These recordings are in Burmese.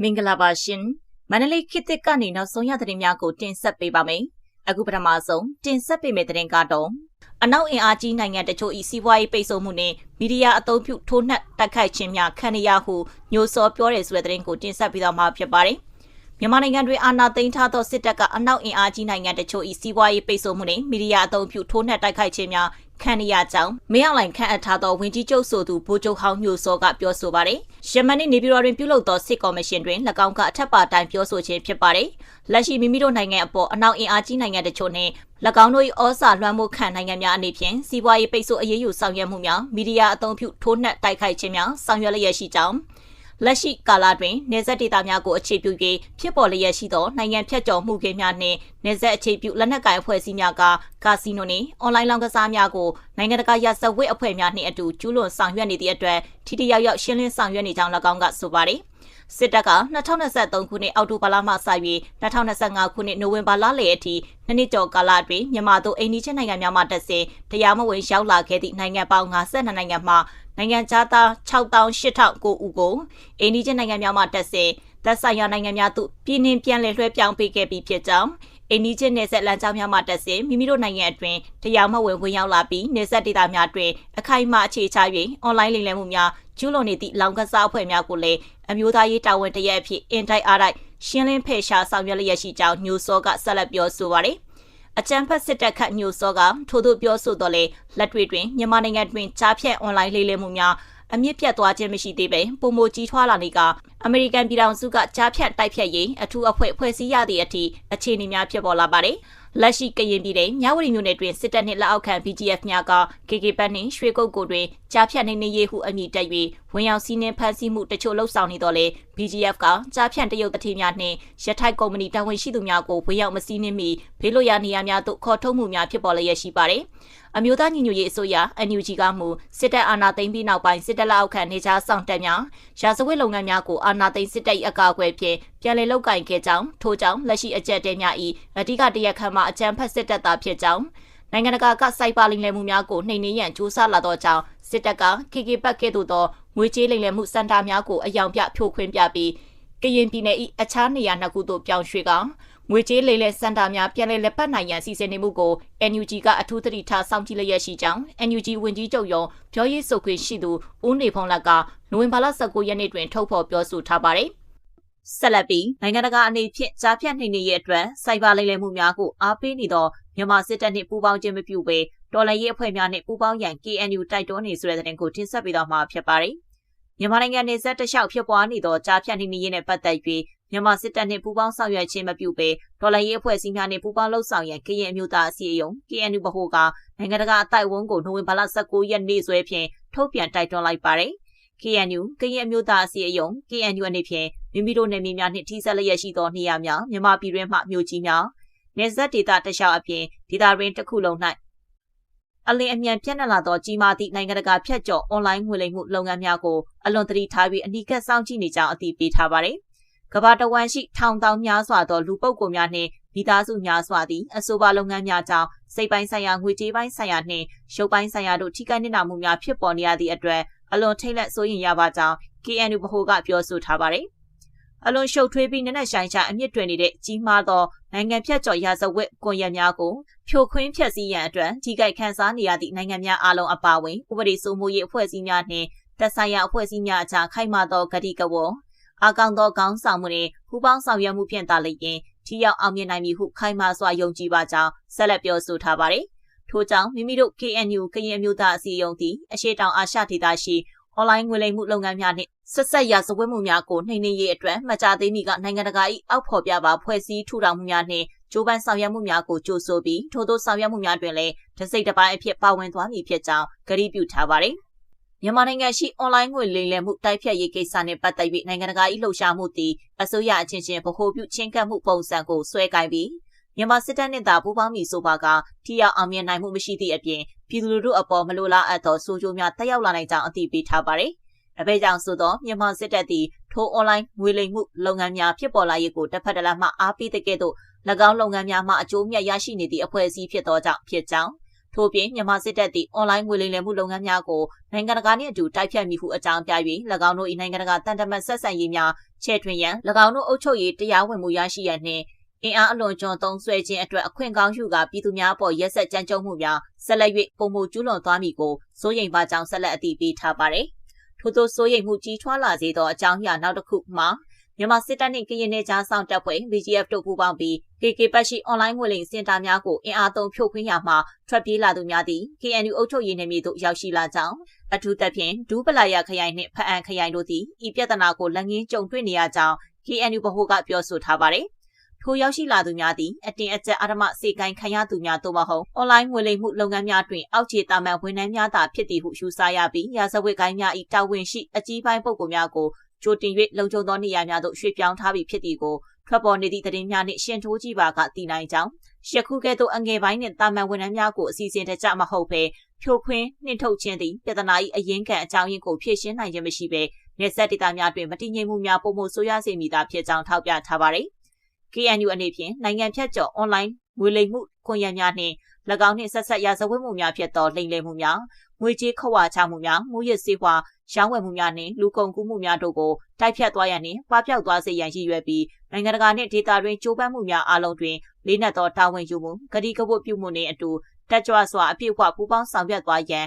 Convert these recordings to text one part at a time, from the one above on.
မင်္ဂလာပါရှင်မန္တလေးခေတ်သစ်ကနေနောက်ဆုံးရသတင်းများကိုတင်ဆက်ပေးပါမယ်အခုပထမဆုံးတင်ဆက်ပေးမယ့်သတင်းကတော့အနောက်အင်အားကြီးနိုင်ငံတချို့ဤစီးပွားရေးပိတ်ဆို့မှုနဲ့မီဒီယာအသုံးပြုထိုးနှက်တိုက်ခိုက်ခြင်းများခံရဟုညိုစောပြောတဲ့ဆိုတဲ့သတင်းကိုတင်ဆက်ပေးတော့မှာဖြစ်ပါတယ်မြန်မာနိုင်ငံတွင်အာဏာသိမ်းထားသောစစ်တပ်ကအနောက်အင်အားကြီးနိုင်ငံတချို့၏စီးပွားရေးပိတ်ဆို့မှုနှင့်မီဒီယာအသုံးပြုထိုးနှက်တိုက်ခိုက်ခြင်းများ ခံရကြောင်းမင်းအောင်လှိုင်ခန့်အပ်ထားသောဝင်ကြီးချုပ်ဆိုသူဗိုလ်ချုပ်ဟောင်းညိုစောကပြောဆိုပါတယ်။ယမန်နေ့နေပြည်တော်တွင်ပြုလုပ်သောစစ်ကော်မရှင်တွင်၎င်းကအထက်ပါတိုင်းပြောဆိုခြင်းဖြစ်ပါတယ်။လက်ရှိမိမိတို့နိုင်ငံအပေါ်အနောက်အင်အားကြီးနိုင်ငံတချို့နှင့်၎င်းတို့၏ဩစာလွှမ်းမိုးခံနိုင်ငံများအနေဖြင့်စီးပွားရေးပိတ်ဆို့အရေးယူဆောင်ရွက်မှုများမီဒီယာအသုံးပြုထိုးနှက်တိုက်ခိုက်ခြင်းများဆောင်ရွက်လျက်ရှိကြောင်း လက်ရှိကာလတွင်နေဆက်ဒေတာများကိုအခြေပြု၍ဖြစ်ပေါ်လျက်ရှိသောနိုင်ငံဖြတ်ကျော်မှုကိများနှင့်နေဆက်အခြေပြုလက်နက်ကိုင်အဖွဲ့အစည်းများကကာစီနိုနှင့်အွန်လိုင်းလောင်းကစားများကိုနိုင်ငံတကာရစဝစ်အဖွဲ့များနှင့်အတူကျူးလွန်ဆောင်ရွက်နေသည့်အတွက်ထိထိရောက်ရောက်ရှင်းလင်းဆောင်ရွက်နေကြောင်း၎င်းကဆိုပါသည် စစ်တပ်က2023ခုနှစ်အောက်တိုဘာလမှစ၍2025ခုနှစ်နိုဝင်ဘာလလယ်အထိနှစ်နှစ်ကျော်ကာလအတွင်းမြန်မာတို့အိန္ဒိယနိုင်ငံများမှတက်ဆင်တရားမဝင်ရောက်လာခဲ့သည့်နိုင်ငံပေါင်း52နိုင်ငံမှနိုင်ငံသား68,000ဦးကိုအိန္ဒိယနိုင်ငံများမှတက်ဆင်သက်ဆိုင်ရာနိုင်ငံများသို့ပြည်နှင်ပြန်လည်လွှဲပြောင်းပေးခဲ့ပြီးဖြစ်ကြောင်း အိန္ဒိယနယ်စပ်လမ်းကြောင်းများမှတက်ဆင်မိမိတို့နိုင်ငံအတွင်းတရားမဝင်ဝင်ရောက်လာပြီးနယ်စပ်ဒေသများတွင်အခိုင်အမာအခြေချ၍အွန်လိုင်းလိမ်လည်မှုများကျူးလွန်နေသည့်လောင်ကစားအဖွဲ့များကိုလည်းအမျိုးသားရေးတာဝန်တရက်အဖြစ်အင်တိုက်အားတိုက်ရှင်းလင်းဖယ်ရှားဆောင်ရွက်လျက်ရှိကြောင်းညိုစောကဆက်လက်ပြောဆိုပါရယ်အကြံဖက်စစ်တပ်ခတ်ညိုစောကထို့သို့ပြောဆိုတော့လေလက်တွေ့တွင်မြန်မာနိုင်ငံတွင်ကြားဖြတ်အွန်လိုင်းလေးလေးမှုများ အမြင့်ပြတ်သွားခြင်းမရှိသေးပဲပုံမကြီးထွားလာနေကအမေရိကန်ပြည်ထောင်စုကကြားဖြတ်တိုက်ဖြတ်ရေးအထူးအဖွဲ့ဖွဲ့စည်းရသည့်အထိအခြေအနေများဖြစ်ပေါ်လာပါတယ်။ လက်ရှိကရင်ပြည်နယ်မြဝတီမြို့နယ်တွင်စစ်တပ်နှင့်လက်အောက်ခံ BGF များက KK ဘတ်နှင့်ရွှေကုတ်ကိုတွင်ကြားဖြတ်နေနေရေးဟုအမည်တက်၍ဝင်ရောက်စီးနှင်းဖမ်းဆီးမှုတချို့လှုပ်ဆောင်နေတော့လေ BGF ကကြားဖြတ်တရုတ်တတိများနှင့်ရထိုက်ကုမ္ပဏီတာဝန်ရှိသူများကိုဝင်ရောက်မစီးနှင်းမီဘေးလွတ်ရာနေရာများသို့ခေါ်ထုတ်မှုများဖြစ်ပေါ်လျက်ရှိပါတယ်။အမျိုးသားညီညွတ်ရေးအစိုးရ NUG ကမူစစ်တပ်အာဏာသိမ်းပြီးနောက်ပိုင်းစစ်တပ်လက်အောက်ခံနေကြဆောင်တက်များရာဇဝတ်လုပ်ငန်းများကိုအာဏာသိမ်းစစ်တပ်၏အကာအကွယ်ဖြင့်ပြန်လည်လုပ်ကင်ခဲ့ကြောင်းထို့ကြောင့်လက်ရှိအကြက်တဲများ၏အဓိကတရက်ခန့်မှအကြမ်းဖက်စစ်တပ်သားဖြစ်ကြောင်းနိုင်ငံတကာကစိုက်ပါလိမ်လည်မှုများကိုနှိမ်နင်းရန်ကြိုးစားလာသောကြောင့်စစ်တပ်က KK ပတ်ကဲ့သို့သောငွေကြေးလိမ်လည်မှုစင်တာများကိုအယောင်ပြဖြိုခွင်းပြပြီးကရင်ပြည်နယ်၏အခြားနေရာနှစ်ခုသို့ပြောင်းရွှေ့ကငွေကြေးလိမ်လည်စင်တာများပြန်လည်လက်ပတ်နိုင်ရန်စီစဉ်နေမှုကို NUG ကအထူးသတိထားစောင့်ကြည့်လျက်ရှိကြောင်း NUG ဝန်ကြီးချုပ်ရုံပြောရေးဆိုခွင့်ရှိသူဦးနေဖုံးလက်ကနိုဝင်ဘာလ19ရက်နေ့တွင်ထုတ်ဖော်ပြောဆိုထားပါတယ်။ ဆက်လက်ပြီးနိုင်ငံတကာအနေဖြင့်ကြားဖြတ်နှိမ်နင်းရေးအတွက်စိုက်ဘာလိမ်လည်မှုများကိုအားပေးနေသောမြန်မာစစ်တပ်နှင့်ပူးပေါင်းခြင်းမပြုဘဲတော်လှန်ရေးအဖွဲ့များနှင့်ပူးပေါင်းရန် KNU တိုက်တွန်းနေဆိုတဲ့တဲ့ကိုတင်ဆက်ပေးတော့မှာဖြစ်ပါတယ်။မြန်မာနိုင်ငံနေဆက်တလျှောက်ဖြစ်ပွားနေသောကြားဖြတ်နှိမ်နင်းရေးနဲ့ပတ်သက်၍မြန်မာစစ်တပ်နှင့်ပူးပေါင်းဆောင်ရွက်ခြင်းမပြုဘဲဒေါ်လာရေးအဖွဲ့အစည်းများနှင့်ပူးပေါင်းလှုပ်ဆောင်ရန်ကရင်အမျိုးသားအစည်းအရုံး KNU ဗဟိုကနိုင်ငံတကာအတိုက်အဝန်းကိုနိုဝင်ဘာလ19ရက်နေ့စွဲဖြင့်ထုတ်ပြန်တိုက်တွန်းလိုက်ပါတယ်။ KNU ကရင်အမျိုးသားအစည်းအရုံး KNU အနေဖြင့်မိမိတို့နယ်မြေများနှင့်ထိစပ်လျက်ရှိသောနေရာများမြန်မာပြည်တွင်းမှမြို့ကြီးများနေဆက်ဒေတာတခြားအပြင်ဒေတာရင်းတစ်ခုလုံး၌အလင်းအမြန်ပြန့်နှံ့လာသောကြီးမားသည့်နိုင်ငံတကာဖြတ်ကျော်အွန်လိုင်းငွေလိမ်မှုလုပ်ငန်းများကိုအလွန်တတိထားပြီးအနီးကပ်စောင့်ကြည့်နေကြောင်းအသိပေးထားပါတယ်။ကဘာတဝမ်းရှိထောင်တောင်များစွာသောလူပုဂ္ဂိုလ်များနှင့်မိသားစုများစွာသည်အဆိုပါလုပ်ငန်းများကြောင့်စိတ်ပိုင်းဆိုင်ရာငွေကြေးပိုင်းဆိုင်ရာနှင့်ရုပ်ပိုင်းဆိုင်ရာတို့ထိခိုက်နစ်နာမှုများဖြစ်ပေါ်နေရသည့်အတွက် အလွန်ထိတ်လန့်စိုးရိမ်ရပါကြောင်း KNU ဗဟိုကပြောဆိုထားပါတယ်။အလွန်ရှုပ်ထွေးပြီးနက်နက်ရှိုင်းချအမြင့်တွင်နေတဲ့ကြီးမားသောနိုင်ငံဖြတ်ကျော်ရာဇဝတ်ကွန်ရက်များကိုဖြိုခွင်းဖျက်ဆီးရန်အတွက်ကြီးကြိုက်ခန်းစားနေရသည့်နိုင်ငံများအားလုံးအပါအဝင်ဥပဒေစိုးမိုးရေးအဖွဲ့အစည်းများနှင့်သက်ဆိုင်ရာအဖွဲ့အစည်းများအကြားခိုင်မာသောဂတိကဝတ်အကောင်သောကောင်းဆောင်မှုနဲ့ပူးပေါင်းဆောင်ရွက်မှုဖြင့်သာလျှင်ထိရောက်အောင်မြင်နိုင်မည်ဟုခိုင်မာစွာယုံကြည်ပါကြောင်းဆက်လက်ပြောဆိုထားပါတယ်။ ထို့ကြောင့်မိမိတို့ KNU ကရင်အမျိုးသားအစည်းအရုံးသည်အရှိတောင်အာရှဒေသရှိအွန်လိုင်းငွေလိမ်မှုလုပ်ငန်းများနှင့်ဆက်ဆက်ရာဇဝတ်မှုများကိုနှိမ်နင်းရေးအတွက်မကြသေးမီကနိုင်ငံတကာ၏အောက်ဖော်ပြပါဖွဲ့စည်းထူထောင်မှုများနှင့်ကြိုးပမ်းဆောင်ရွက်မှုများကိုကြိုးဆိုပြီးထို့သောဆောင်ရွက်မှုများတွင်လည်းတစိမ့်တစ်ပိုင်းအဖြစ်ပါဝင်သွားမည်ဖြစ်ကြောင်းကြေညာပြုထားပါတယ်။မြန်မာနိုင်ငံရှိအွန်လိုင်းငွေလိမ်လည်မှုတိုက်ဖြတ်ရေးကိစ္စနဲ့ပတ်သက်ပြီးနိုင်ငံတကာ၏လှုပ်ရှားမှုသည်အစိုးရအချင်းချင်းဗဟိုပြုချင်းကပ်မှုပုံစံကိုဆွဲကိုင်ပြီး မြန်မာစစ်တပ်နဲ့သာပူးပေါင်းပြီးဆိုပါကထိရောက်အောင်မြင်နိုင်မှုမရှိသည့်အပြင်ပြည်သူလူထုအပေါ်မလိုလားအပ်သောဆိုးကျိုးများတက်ရောက်လာနိုင်ကြောင်းအသိပေးထားပါတယ်။အဘဲကြောင့်ဆိုသောမြန်မာစစ်တပ်သည်ထိုအွန်လိုင်းငွေလိမ်မှုလုပ်ငန်းများဖြစ်ပေါ်လာရေးကိုတစ်ဖက်တစ်လမ်းမှအားပေးတဲ့ကဲ့သို့၎င်းလုပ်ငန်းများမှအကျိုးမြတ်ရရှိနေသည့်အဖွဲ့အစည်းဖြစ်သောကြောင့်ဖြစ်ကြောင်းထို့ပြင်မြန်မာစစ်တပ်သည်အွန်လိုင်းငွေလိမ်လည်မှုလုပ်ငန်းများကိုနိုင်ငံတကာနှင့်အတူတိုက်ဖြတ်မိဟုအကြောင်းပြ၍၎င်းတို့၏နိုင်ငံတကာတန်တမတ်ဆက်ဆံရေးများချဲ့ထွင်ရန်၎င်းတို့အုပ်ချုပ်ရေးတရားဝင်မှုရရှိရန်နှင့် အင်အားအလွန်ကျွံသုံးဆွဲခြင်းအတွက်အခွင့်ကောင်းယူကာပြည်သူများအပေါ်ရက်ဆက်ကြမ်းကြုတ်မှုများဆက်လက်၍ပုံမှုကျူးလွန်သွားမည်ကိုစိုးရိမ်ပါကြောင်းဆက်လက်အတည်ပြုထားပါတယ်။ထို့သောစိုးရိမ်မှုကြီးထွားလာစေသောအကြောင်းအရာနောက်တစ်ခုမှာမြန်မာစစ်တပ်နှင့်ကရင်နယ်ကြားဆောင်တပ်ဖွဲ့ BGF တို့ပူးပေါင်းပြီး KK ပတ်ရှိအွန်လိုင်းငွေလိမ်စင်တာများကိုအင်အားသုံးဖြိုခွင်းရမှာထွက်ပြေးလာသူများသည် KNU အုပ်ချုပ်ရေးနယ်မြေသို့ရောက်ရှိလာကြောင်းအထူးသဖြင့်ဒူးပလာယာခရိုင်နှင့်ဖအံခရိုင်တို့သည်ဤပြဿနာကိုလက်ငင်းကြုံတွေ့နေရကြောင်း KNU ဗဟိုကပြောဆိုထားပါတယ်။ ထိုရောက်ရှိလာသူများသည်အတင်အကျပ်အဓမ္မစေကိုင်းခံရသူများတို့မဟုတ်အွန်လိုင်းငွေလိမ်မှုလုပ်ငန်းများတွင်အောက်ခြေတာမန်ဝန်ထမ်းများသာဖြစ်သည်ဟုယူဆရပြီးရာဇဝတ်ကိုင်းများ၏တာဝန်ရှိအကြီးပိုင်းပုဂ္ဂိုလ်များကိုကြိုတင်၍လုံခြုံသောနေရာများသို့ရွှေ့ပြောင်းထားပြီးဖြစ်သည်ကိုထွက်ပေါ်နေသည့်သတင်းများနှင့်ရှင်းထိုးကြည့်ပါကသိနိုင်ကြောင်းယခုကဲ့သို့အငယ်ပိုင်းနှင့်တာမန်ဝန်ထမ်းများကိုအစီအစဉ်တကျမဟုတ်ဘဲဖြိုခွင်းနှင်ထုတ်ခြင်းသည်ပြဿနာ၏အရင်းခံအကြောင်းရင်းကိုဖြေရှင်းနိုင်ခြင်းမရှိဘဲနေဆက်ဒေတာများတွင်မတည်ငြိမ်မှုများပုံမှုဆိုးရွားစေမိတာဖြစ်ကြောင်းထောက်ပြထားပါသည်။ KNU အနေဖြင့်နိုင်ငံဖြတ်ကျော်အွန်လိုင်းငွေလိမ်မှုခွင့်ရများနှင့်၎င်းနှင့်ဆက်ဆက်ရာဇဝတ်မှုများဖြစ်သောလိမ်လည်မှုများငွေကြေးခဝါချမှုများငွေရစ်စေးဝါရောင်းဝယ်မှုများနှင့်လူကုန်ကူးမှုများတို့ကိုတိုက်ဖြတ်သွားရန်နှင့်ပပျောက်သွားစေရန်ရည်ရွယ်ပြီးနိုင်ငံတကာနှင့်ဒေသတွင်းကြိုးပမ်းမှုများအလုံးတွင်လေးနက်သောတာဝန်ယူမှုဂတိကဝတ်ပြုမှုနှင့်အတူတက်ကြွစွာအပြည့်အဝပူးပေါင်းဆောင်ရွက်သွားရန်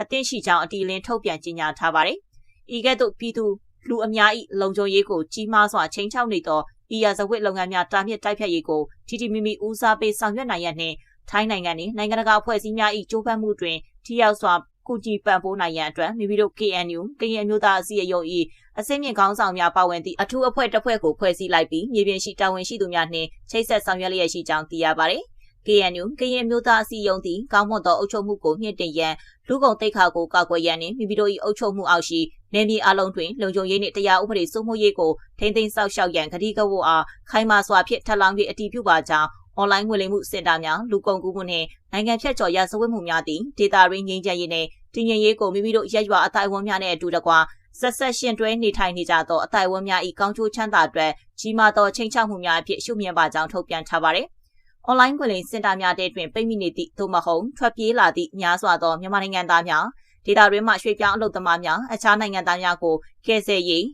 အသင့်ရှိကြောင်းအတီလင်းထုတ်ပြန်ကြေညာထားပါတယ်။ဤကဲ့သို့ပြည်သူလူအများ၏လုံခြုံရေးကိုကြီးမားစွာချိန်ချောက်နေသော ဤရာဇဝတ်လုပ်ငန်းများတာမြစ်တိုက်ဖြတ်ရေးကိုထီထီမိမိဦးစားပေးဆောင်ရွက်နိုင်ရန်နှင့်ထိုင်းနိုင်ငံနှင့်နိုင်ငံတကာအဖွဲ့အစည်းများ၏ကြိုးပမ်းမှုတွင်ထိရောက်စွာကူညီပံ့ပိုးနိုင်ရန်အတွက်မိမိတို့ KNU ကရင်မျိုးသားအစည်းအရုံး၏အစိမ့်မြင့်ခေါင်းဆောင်များပါဝင်သည့်အထူးအဖွဲ့တစ်ဖွဲ့ကိုဖွဲ့စည်းလိုက်ပြီးမြေပြင်ရှိတာဝန်ရှိသူများနှင့်ချိတ်ဆက်ဆောင်ရွက်လျက်ရှိကြောင်းသိရပါသည်။ KNU ကရင်မျိုးသားအစည်းအရုံးသည်ကောင်းမွန်သောအုပ်ချုပ်မှုကိုမြင့်တင်ရန်လူကုန်တိတ်ခါကိုကာကွယ်ရန်နှင့်မိမိတို့၏အုပ်ချုပ်မှုအောက်ရှိနယ်မြေအလုံးတွင်လုံခြုံရေးနှင့်တရားဥပဒေစိုးမိုးရေးကိုထိန်းသိမ်းစောင့်ရှောက်ရန်ကတိကဝတ်အားခိုင်မာစွာဖြင့်ထပ်လောင်း၍အတည်ပြုပါကြောင်းအွန်လိုင်းငွေလိမ်မှုစင်တာများလူကုန်ကူးမှုနှင့်နိုင်ငံဖြတ်ကျော်ရာဇဝတ်မှုများသည့်ဒေတာရင်းငင်းချရေးနှင့်တည်ငြိမ်ရေးကိုမိမိတို့ရက်ရွာအတိုင်းအဝန်များနှင့်အတူတကွဆက်ဆက်ရှင်တွဲနေထိုင်နေကြသောအတိုင်းအဝန်များ၏ကောင်းကျိုးချမ်းသာအတွက်ကြီးမားသောချိန်ချမှုများအဖြစ်ရှုမြင်ပါကြောင်းထုတ်ပြန်ထားပါသည်။ online ကွန်လိန်စင်တာများတဲ့တွင်ပိတ်မိနေသည့်သို့မဟုတ်ထွက်ပြေးလာသည့်များစွာသောမြန်မာနိုင်ငံသားများ ဒေတာတွင်မှရွှေ့ပြောင်းအလုပ်သမားများအခြားနိုင်ငံသားများကိုကယ်ဆယ်ရေး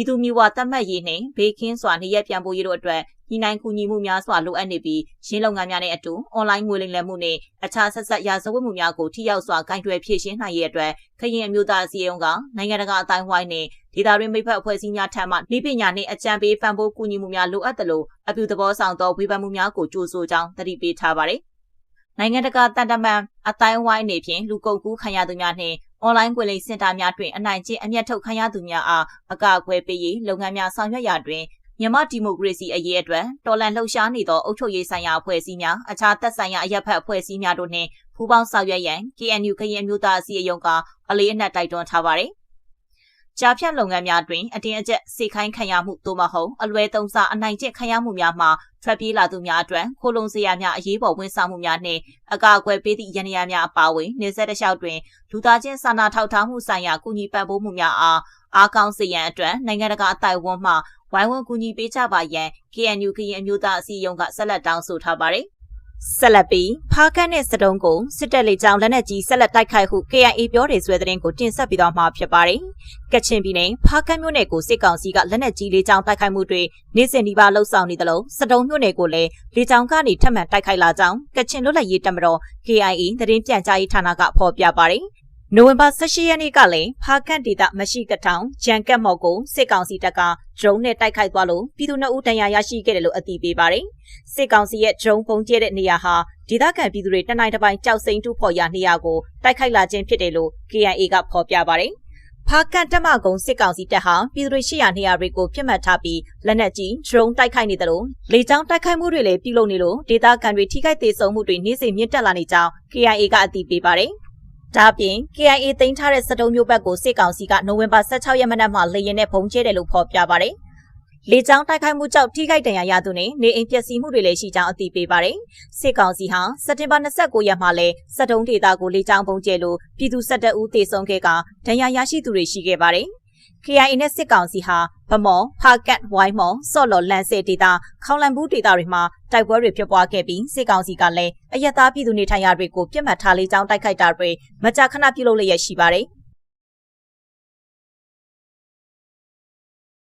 ဤသူမျိုးဝသတ်မှတ်ရေးနှင့်ဘေးကင်းစွာနေရပြန်ပို့ရေးတို့အတွက်ညီနိုင်ကူညီမှုများစွာလိုအပ်နေပြီးရင်းလုပ်ငန်းများနဲ့အတူအွန်လိုင်းငွေလိမ်လည်မှုနဲ့အခြားဆက်ဆက်ရာဇဝတ်မှုများကိုထိရောက်စွာဂိုင်တွယ်ဖြည့်ရှင်းနိုင်ရေးအတွက်ခရင်အမျိုးသားအစည်းအရုံးကနိုင်ငံတကာအတိုင်းဝိုင်းနဲ့ဒေသတွင်းမိဖက်အဖွဲ့အစည်းများထံမှဤပညာနှင့်အကြံပေးပံ့ပိုးကူညီမှုများလိုအပ်သလိုအပြုသဘောဆောင်သောဝေဖန်မှုများကိုကြိုးဆိုကြောင်းသတိပေးထားပါတယ်။ နိုင်ငံတကာတန်တမန်အတိုင်းဝိုင်းအနေဖြင့်လူကုန်ကူးခံရသူများနှင့်အွန်လိုင်းကွန်လိမ်စင်တာများတွင်အနိုင်ကျင့်အမျက်ထုတ်ခံရသူများအားအကာအကွယ်ပေးရေးလုပ်ငန်းများဆောင်ရွက်ရာတွင်မြန်မာဒီမိုကရေစီအရေးအတွက်တော်လှန်လှုပ်ရှားနေသောအုပ်ချုပ်ရေးဆိုင်ရာအဖွဲ့အစည်းများအခြားသက်ဆိုင်ရာအရက်ဖက်အဖွဲ့အစည်းများတို့နှင့်ပူးပေါင်းဆောင်ရွက်ရန် KNU ကရင်မျိုးသားအစည်းအရုံးကအလေးအနက်တိုက်တွန်းထားပါတယ်။ ကြာဖြတ်လုပ်ငန်းများတွင် အတင်းအကျပ်စေခိုင်းခံရမှုသို့မဟုတ်အလွဲသုံးစားအနိုင်ကျင့်ခံရမှုများမှာထွက်ပြေးလာသူများအတွက်ခိုးလုံစရာများအရေးပေါ်ဝန်ဆောင်မှုများနှင့်အကာအကွယ်ပေးသည့်ရန်ရာများအပါအဝင်နေဆက်တလျှောက်တွင်လူသားချင်းစာနာထောက်ထားမှုဆိုင်ရာကူညီပံ့ပိုးမှုများအားအားကောင်းစေရန်အတွက်နိုင်ငံတကာအတိုင်းအဝန်မှဝိုင်းဝန်းကူညီပေးကြပါရန် KNU ကရင်အမျိုးသားအစည်းအရုံးကဆက်လက်တောင်းဆိုထားပါတယ်။ ဆက်လက်ပြီးဖားကတ်နဲ့စတုံးကိုစစ်တပ်လေကြောင်းလက်နက်ကြီးဆက်လက်တိုက်ခိုက်ဟု KIA ပြောတဲ့ဆွဲတဲ့ကိုတင်ဆက်ပြီးတော့မှာဖြစ်ပါတယ်။ကချင်ပြည်နယ်ဖားကတ်မြို့နယ်ကိုစစ်ကောင်စီကလက်နက်ကြီးလေကြောင်းတိုက်ခိုက်မှုတွေနေ့စဉ်ဒီပါလှုပ်ဆောင်နေသလိုစတုံးမြို့နယ်ကိုလည်းလေကြောင်းကနေထပ်မံတိုက်ခိုက်လာကြောင်းကချင်လွတ်လပ်ရေးတပ်မတော် KIA သတင်းပြန်ကြားရေးဌာနကဖော်ပြပါတယ်။ နိုဝင်ဘာ16ရက်နေ့ကလည်းဖားကန့်ဒေသမရှိကထောင်ဂျန်ကက်မော်ကိုစစ်ကောင်စီတပ်ကဒရုန်းနဲ့တိုက်ခိုက်သွားလို့ပြည်သူနှစ်ဦးဒဏ်ရာရရှိခဲ့တယ်လို့အသိပေးပါတယ်။စစ်ကောင်စီရဲ့ဒရုန်းပုံကျဲတဲ့နေရာဟာဒေသခံပြည်သူတွေတနိုင်တစ်ပိုင်းကြောက်စိမ့်တူဖော်ရနေရာကိုတိုက်ခိုက်လာခြင်းဖြစ်တယ်လို့ KIA ကဖော်ပြပါတယ်။ဖားကန်တက်မကုံစစ်ကောင်စီတပ်ဟာပြည်သူတွေရှိရာနေရာတွေကိုပြစ်မှတ်ထားပြီးလက်နက်ကြီးဒရုန်းတိုက်ခိုက်နေတယ်လို့လေကြောင်းတိုက်ခိုက်မှုတွေလည်းပြုလုပ်နေလို့ဒေသခံတွေထိခိုက်သေးဆုံးမှုတွေနေ့စဉ်မြင့်တက်လာနေကြောင်း KIA ကအသိပေးပါတယ်။ ဒါပြင် KIA သိမ်းထားတဲ့စတုံးမျိုးဘက်ကိုစစ်ကောင်စီကနိုဝင်ဘာ16ရက်မနက်မှလေရင်နဲ့ပုံကျဲတယ်လို့ဖော်ပြပါတယ်။လေကြောင်းတိုက်ခိုက်မှုကြောင့်ထိခိုက်ဒဏ်ရာရသူနဲ့နေအိမ်ပျက်စီးမှုတွေလည်းရှိကြောင်းအသိပေးပါတယ်။စစ်ကောင်စီဟာစက်တင်ဘာ29ရက်မှလည်းစတုံးဒေတာကိုလေကြောင်းပုံကျဲလို့ပြည်သူ12ဦးသေဆုံးခဲ့ကဒဏ်ရာရရှိသူတွေရှိခဲ့ပါတယ်။ KIA နဲ့စစ်ကောင်စီဟာဗမော်၊ဖာကတ်ဝိုင်းမော်စော့လော်လန်စေဒေတာခေါင်လန်ဘူးဒေတာတွေမှာတိုက်ပွဲတွေဖြစ်ပွားခဲ့ပြီးစစ်ကောင်စီကလည်းအယက်သားပြည်သူနေထိုင်ရာတွေကိုပြစ်မှတ်ထားလေးကြောင်းတိုက်ခိုက်တာတွေမကြာခဏပြုလုပ်လျက်ရှိပါတယ်